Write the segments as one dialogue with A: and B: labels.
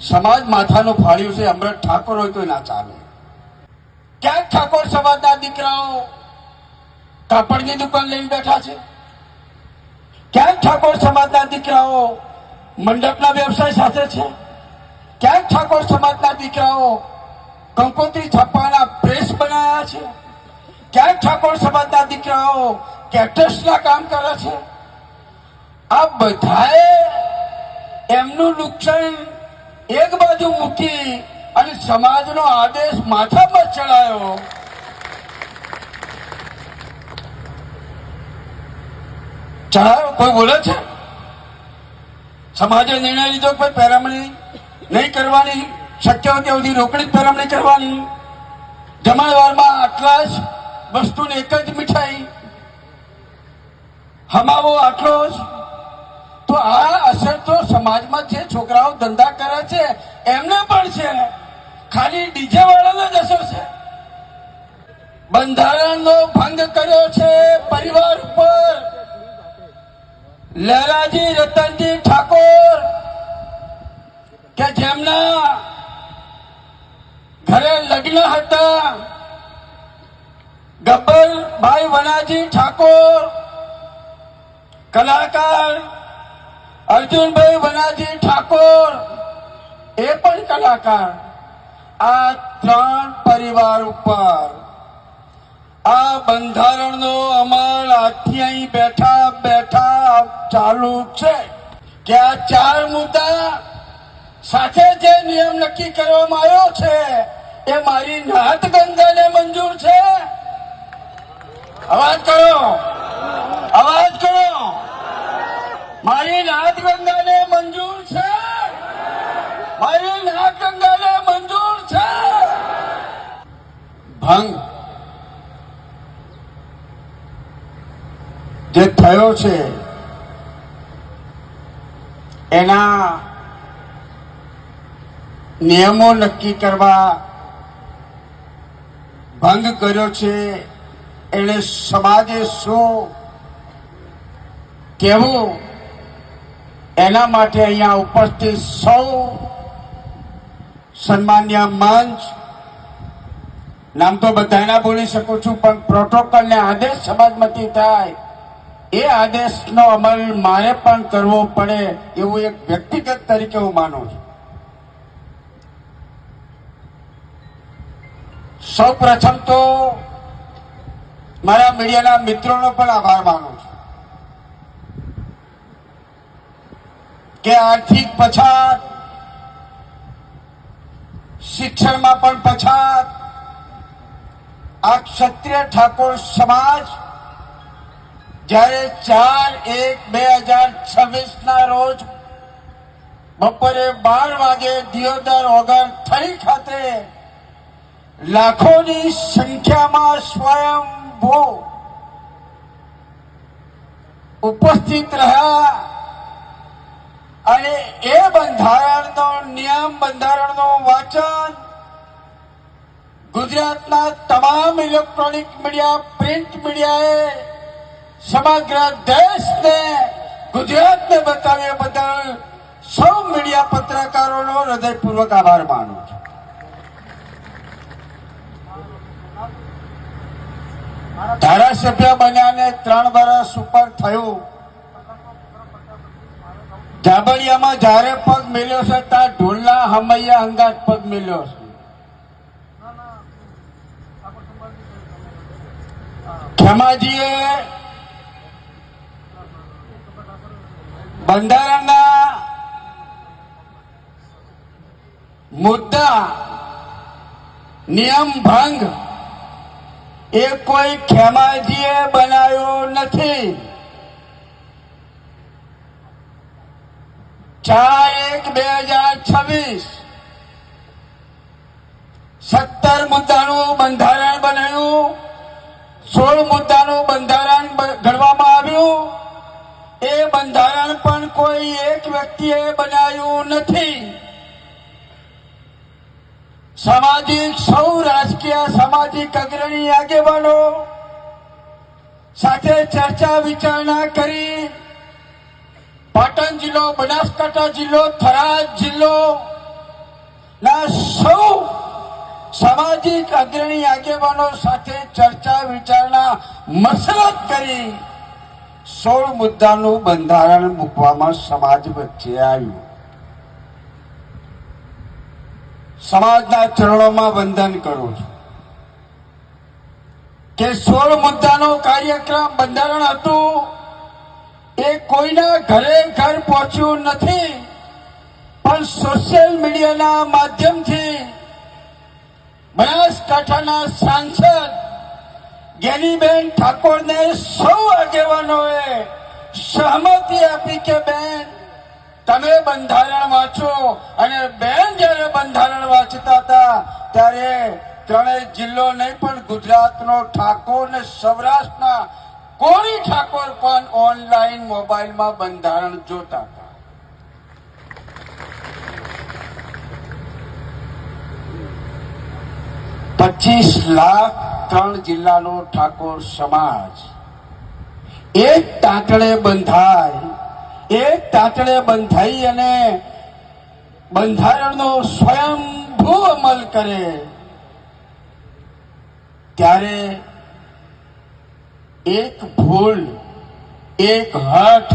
A: સમાજ માથાનું ફાળ્યું છે, અમૃત ઠાકોર હોય તો ના ચાલે. ક્યાંક ઠાકોર સમાજના દીકરાઓ કાપડની દુકાન લઈને બેઠા છે? ક્યાંક ઠાકોર સમાજના દીકરાઓ મંડપના વ્યવસાય સાથે છે? ક્યાંક ઠાકોર સમાજના દીકરાઓ કંકોત્રી છાપવાના પ્રેસ બનાવ્યા છે? ક્યાંક ઠાકોર સમાજના દીકરાઓ કેટર્સના કામ કરે છે? આ બધાએ એમનું નુકસાન એક બાજુ મૂકી અને સમાજનો આદેશ માથા પર ચડાયો. ચડાયો? કોઈ બોલે છે? સમાજે નિર્ણય લીધો કોઈ પેરામણી નહીં કરવાની? શક્ય હોય ત્યાં સુધી રોકડી પેરામણી કરવાની? જમણવારમાં આટલા જ વસ્તુની એક જ મીઠાઈ. હમાવો આટલો જ? તો આ સમાજમાં જે છોકરાઓ ધંધા કરે છે, એમને પણ છે. ખાલી ડીજે વાળાને જ અસર છે. બંધારણનો ભંગ કર્યો છે પરિવાર ઉપર. લહેરાજી, રતનજી ઠાકોર, કે જેમના ઘરે લગ્ન હતા. ગબ્બરભાઈ વનાજી ઠાકોર, કલાકાર અર્જુનભાઈ વનાજી ઠાકોર એ પણ કલાકાર. આ ત્રણ પરિવાર ઉપર. આ બંધારણનો અમલ આજથી અહીં બેઠા બેઠા ચાલુ છે. કે આ ચાર મુદ્દા સાથે જે નિયમ નક્કી કરવામાં આવ્યો છે, એ મારી નાત ગંગાને મંજૂર છે. અવાજ કરો. અવાજ કરો. મારી નાત ગંગાને મંજૂર છે. મારી નાત ગંગાને મંજૂર છે. ભંગ જે થયો છે, એના નિયમો નક્કી કરવા ભંગ કર્યો છે, એને સમાજે શું કહેવું? એના માટે અહીંયા ઉપસ્થિત સૌ સન્માન્ય મંચ, નામ તો બધાના બોલી શકું છું, પણ પ્રોટોકોલને આદેશ સમાજમાંથી થાય, એ આદેશનો અમલ મારે પણ કરવો પડે એવું એક વ્યક્તિગત તરીકે હું માનું છું. સૌ પ્રથમ તો મારા મીડિયાના મિત્રોનો પણ આભાર માનું છું. કે આર્થિક પછાત, શિક્ષણમાં પણ પછાત, આ ક્ષત્રિય ઠાકોર સમાજ જ્યારે ચાર એક બે હજાર છવ્વીસ ના રોજ બપોરે બાર વાગે દિયોદર ઓગણ થઈ ખાતે લાખોની સંખ્યામાં સ્વયંભૂ ઉપસ્થિત રહ્યા. અને એ બંધારણનો નિયમ, બંધારણનો વાચન ગુજરાતના તમામ ઇલેક્ટ્રોનિક મીડિયા, પ્રિન્ટ મીડિયાએ સમગ્ર દેશને, ગુજરાતને બતાવ્યા બદલ સૌ મીડિયા પત્રકારોનો હૃદયપૂર્વક આભાર માનું છું. ધારાસભ્ય બન્યાને ત્રણ વર્ષ ઉપર થયું. જાબડિયામાં જ્યારે પગ મેલ્યો છે, ત્યાં ઢોલના હમૈયા હંગાત પગ મેલ્યો છે. ખેમાજીએ બંધારણના મુદ્દા, નિયમ ભંગ એ કોઈ ખેમાજીએ બનાવ્યો નથી. ચાર એક બે હજાર છવ્વીસ. સત્તર મુદ્દાનું બંધારણ બનાવ્યું સોળ મુદ્દાનું બંધારણ ઘડવામાં આવ્યું. એ બંધારણ પણ કોઈ એક વ્યક્તિએ બનાવ્યું નથી. સામાજિક સૌ રાજકીય સામાજિક અગ્રણી આગેવાનો સાથે ચર્ચા વિચારણા કરી પાટણ જિલ્લો, બનાસકાંઠા જિલ્લો, થરાદ જિલ્લો ના સૌ સામાજિક અગ્રણી આગેવાનો સાથે ચર્ચા વિચારણા મસરત કરી સોળ મુદ્દાનું બંધારણ મૂકવામાં સમાજ વચ્ચે આવ્યું. સમાજના ચરણોમાં વંદન કરું છું. કે સોળ મુદ્દાનો કાર્યક્રમ બંધારણ હતું એ કોઈના ઘરે ઘર પહોંચ્યું નથી, પણ સોશિયલ મીડિયાના માધ્યમથી બનાસકાંઠાના સાંસદ ગેનીબેન ઠાકોરને સૌ આગેવાનોએ સહમતિ આપી કે, બેન, તમે બંધારણ વાંચો. અને બેન જ્યારે બંધારણ વાંચતા હતા, ત્યારે ત્રણેય જિલ્લો નહીં પણ ગુજરાતનો ઠાકોર ને સૌરાષ્ટ્રના કોળી ઠાકોર પણ ઓનલાઈન મોબાઈલમાં બંધારણ જોતા હતા. પચીસ લાખ ત્રણ જિલ્લાનો ઠાકોર સમાજ. એક તાંતળે બંધાય, એક તાંતળે બંધાઈ અને બંધારણનો સ્વયંભૂ અમલ કરે. ત્યારે એક ભૂલ, એક હઠ.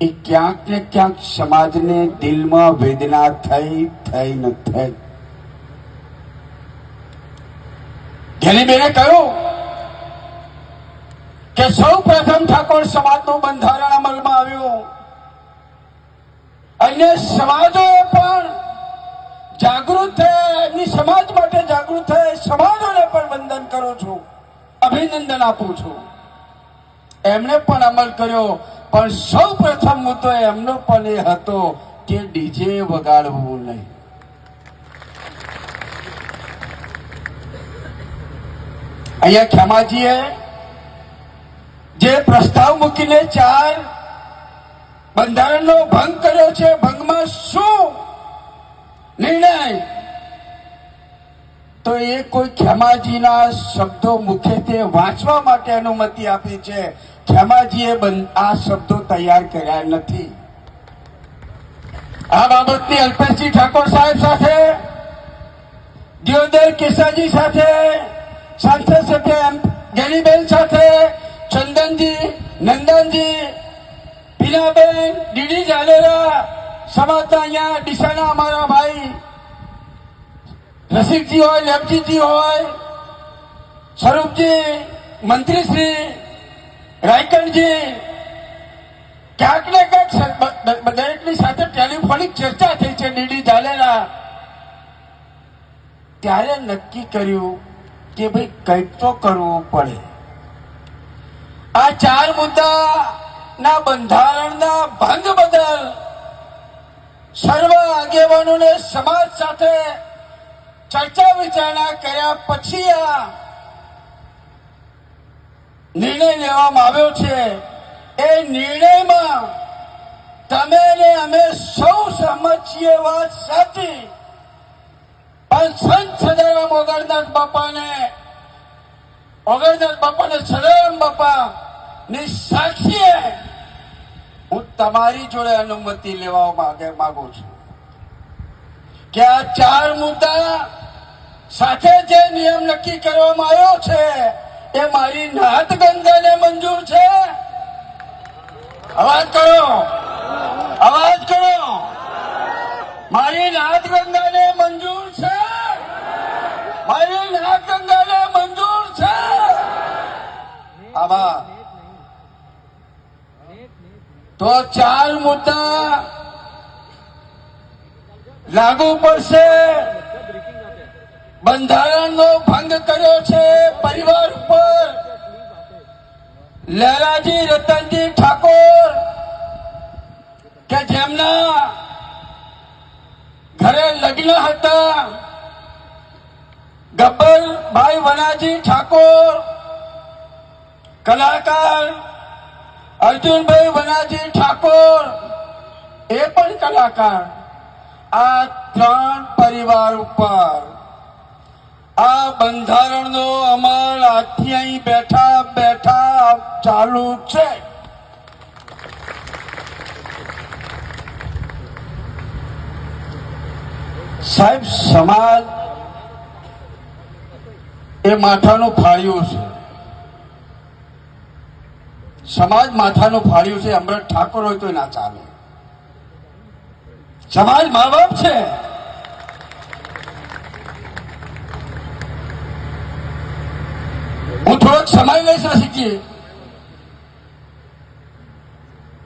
A: એ ક્યાંક ને ક્યાંક સમાજને દિલમાં વેદના થઈ થઈ ન થઈ. ઘેલીબેને કહ્યું કે સૌ પ્રથમ ઠાકોર સમાજનું બંધારણ અમલમાં આવ્યું. અન્ય સમાજો પણ જાગૃત થયા. એમની સમાજ માટે જાગૃત થયા. સમાજોને પણ વંદન કરું છું. અભિનંદન આપું છું. એમણે પણ અમલ કર્યો, પણ સૌ પ્રથમ મુદ્દો એમનો પણ એ હતો કે ડીજે વગાડવું નહીં. અહીંયા ખેમાજીએ જે પ્રસ્તાવ મૂકીને ચાર બંધારણનો ભંગ કર્યો છે, ભંગમાં શું નિર્ણય? તો એ કોઈ ખેમાજીના શબ્દો મુખ્યત્વે વાંચવા માટે અનુમતિ આપી છે. ખેમાજીએ આ શબ્દો તૈયાર કર્યા નથી. આ બાબતની અલ્પેશજી ઠાકોર સાહેબ સાથે, દિયોદર કેસાજી સાથે, સાંસદ સભ્ય એમ સાથે, ચંદનજી, નંદનજી, પીનાબેન, ડીડી જાલેરા સમાજના અહીંયા ડીસાના અમારા ભાઈ રસિકજી હોય લેપજીજી હોય સ્વરૂપજી મંત્રીશ્રી રાયકણજી ક્યાંક ને ક્યાંક દરેકની સાથે ટેલિફોનિક ચર્ચા થઈ છે નીડી ઝાલેરા ત્યારે નક્કી કર્યું કે ભાઈ કંઈક તો કરવું પડે. આ ચાર મુદ્દા ના બંધારણના ભંગ બદલ સર્વ આગેવાનોને સમાજ સાથે ચર્ચા વિચારણા કર્યા પછી આ નિર્ણય લેવામાં આવ્યો છે. એ નિર્ણયમાં તમે ને અમે સૌ સહમત છીએ વાત સાચી. પણ સંત સદારામ ઓગણદાસ બાપાને ઓગણદાસ બાપાને સદારામ બાપા ની સાક્ષીએ હું તમારી જોડે અનુમતિ લેવા માંગે માંગુ છું. કે આ ચાર મુદ્દા સાથે જે નિયમ નક્કી કરવામાં આવ્યો છે, એ મારી નાત ગંગાને મંજૂર છે. અવાજ કરો. અવાજ કરો. મારી નાત ગંગાને મંજૂર છે. મારી નાત ગંગાને મંજૂર છે. આભાર તો ચાર મુદ્દા લાગુ પડશે. બંધારણનો ભંગ કર્યો છે પરિવાર ઉપર. લહેરાજી રતનજી ઠાકોર, કે જેમના ઘરે લગ્ન હતા. ગબ્બરભાઈ વનાજી ઠાકોર, કલાકાર અર્જુનભાઈ વનાજી ઠાકોર, એ પણ કલાકાર. આ ત્રણ પરિવાર ઉપર. આ બંધારણનો અમલ આજથી અહીં બેઠા બેઠા ચાલુ છે. સાહેબ, સમાજ એ માથાનું ફાળ્યું છે. સમાજ માથાનું ફાળ્યું છે અમૃત ઠાકોર હોય તો ના ચાલે. સમાજ મા બાપ છે. હું શીખીએ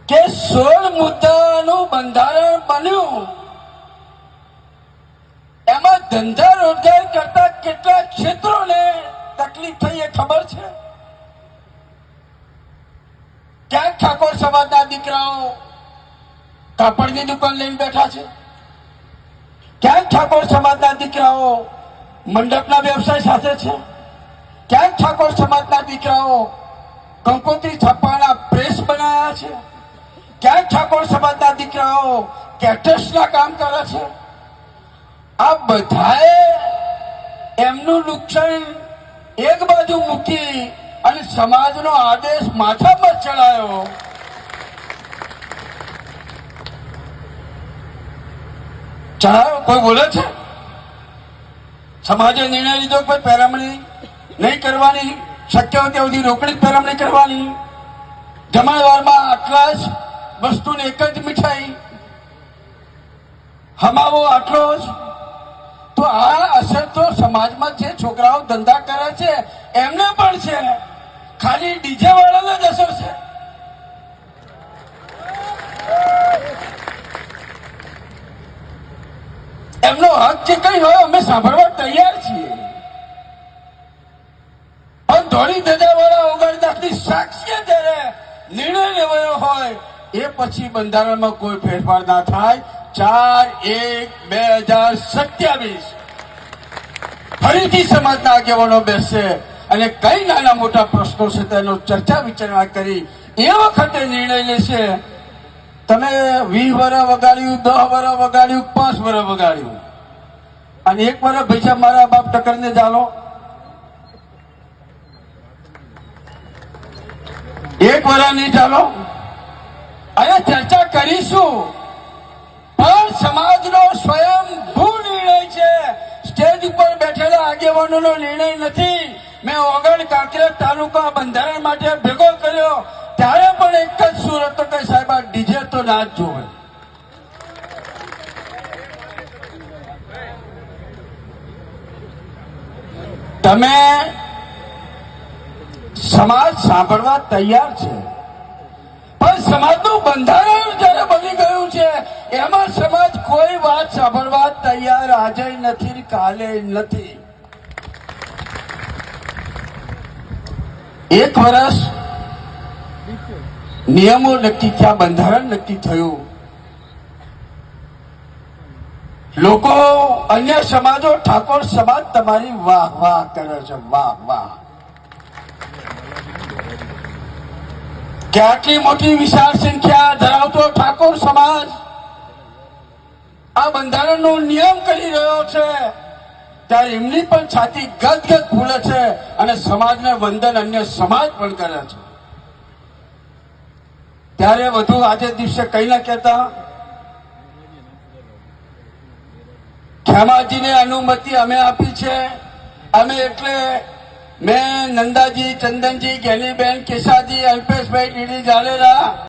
A: કે સોળ મુદ્દાનું બંધારણ બન્યું. એમાં ધંધા રોજગાર કરતા કેટલા ક્ષેત્રોને તકલીફ થઈ એ ખબર છે? ક્યાંક ઠાકોર સમાજના દીકરાઓ કાપડની દુકાન લઈને બેઠા છે. ક્યાંક ઠાકોર સમાજના દીકરાઓ મંડપના વ્યવસાય સાથે છે. ક્યાંક ઠાકોર સમાજના દીકરાઓ કંકોત્રી છાપાના પ્રેસ બનાવ્યા છે? ક્યાંક ઠાકોર સમાજના દીકરાઓ કેટર્સના કામ કરે છે? આ બધાએ એમનું નુકસાન એક બાજુ મૂકી અને સમાજનો આદેશ માથામાં ચડાયો. ચડાયો? કોઈ બોલે છે? સમાજે નિર્ણય લીધો? કોઈ પેરામણી નહીં કરવાની શક્ય હોય ત્યાં સુધી રોકડી પેરામણી કરવાની. જમણવારમાં આટલા જ વસ્તુની એક જ મીઠાઈ. હમાવો આટલો જ. તો આ અસર તો સમાજમાં જે છોકરાઓ ધંધા કરે છે, એમને પણ છે. ખાલી ડીજે વાળાને જ અસર છે. એમનો હક જે કઈ હોય, અમે સાંભળવા તૈયાર છીએ. ધોળી ધજા વાળા ઓગણ દાખલી સાક્ષી જયારે નિર્ણય લેવાયો હોય એ પછી બંધારણમાં કોઈ ફેરફાર ના થાય. ચાર, એક, બે હજાર સત્યાવીસ. ફરીથી સમાજના આગેવાનો બેસશે અને કઈ નાના મોટા પ્રશ્નો છે તેનો ચર્ચા વિચારણા કરી એ વખતે નિર્ણય લેશે. તમે વીસ વરા વગાડ્યું, દસ વરા વગાડ્યું, પાંચ વરા વગાડ્યું. અને એક વરા પૈસા મારા બાપ ટકરને ચાલો એક વરા નહીં ચાલો. અને ચર્ચા કરીશું. પણ સમાજનો સ્વયંભૂ નિર્ણય છે. સ્ટેજ ઉપર બેઠેલા આગેવાનોનો નિર્ણય નથી. મેં ઓગણ કાંકરેજ તાલુકા બંધારણ માટે ભેગો કર્યો. ત્યારે પણ એક જ સુર હતો કે સાહેબ, આ ડીજે તો ના જ જોવે. તમે સમાજ સાંભળવા તૈયાર છે. પણ સમાજનું બંધારણ જયારે બની ગયું છે, એમાં સમાજ કોઈ વાત સાંભળવા તૈયાર આજે નથી, ને કાલે નથી. એક વર્ષ નિયમો નક્કી થયા, બંધારણ નક્કી થયું. લોકો અન્ય સમાજો ઠાકોર સમાજ તમારી વાહ વાહ કરે છે, વાહ વાહ. કે આટલી મોટી વિશાળ સંખ્યા ધરાવતો ઠાકોર સમાજ આ બંધારણનો નિયમ કરી રહ્યો છે ત્યારે એમની પણ છાતી ગદગદ ફૂલે છે અને સમાજને વંદન અન્ય સમાજ પણ કરે છે. ત્યારે વધુ આજે દિવસે કઈ ના કહેતા, ખેમાજીને અનુમતિ અમે આપી છે, અમે એટલે મેં નંદાજી ચંદનજી ગેલીબેન કેશાજી અલ્પેશભાઈ ડીડી જાડેજા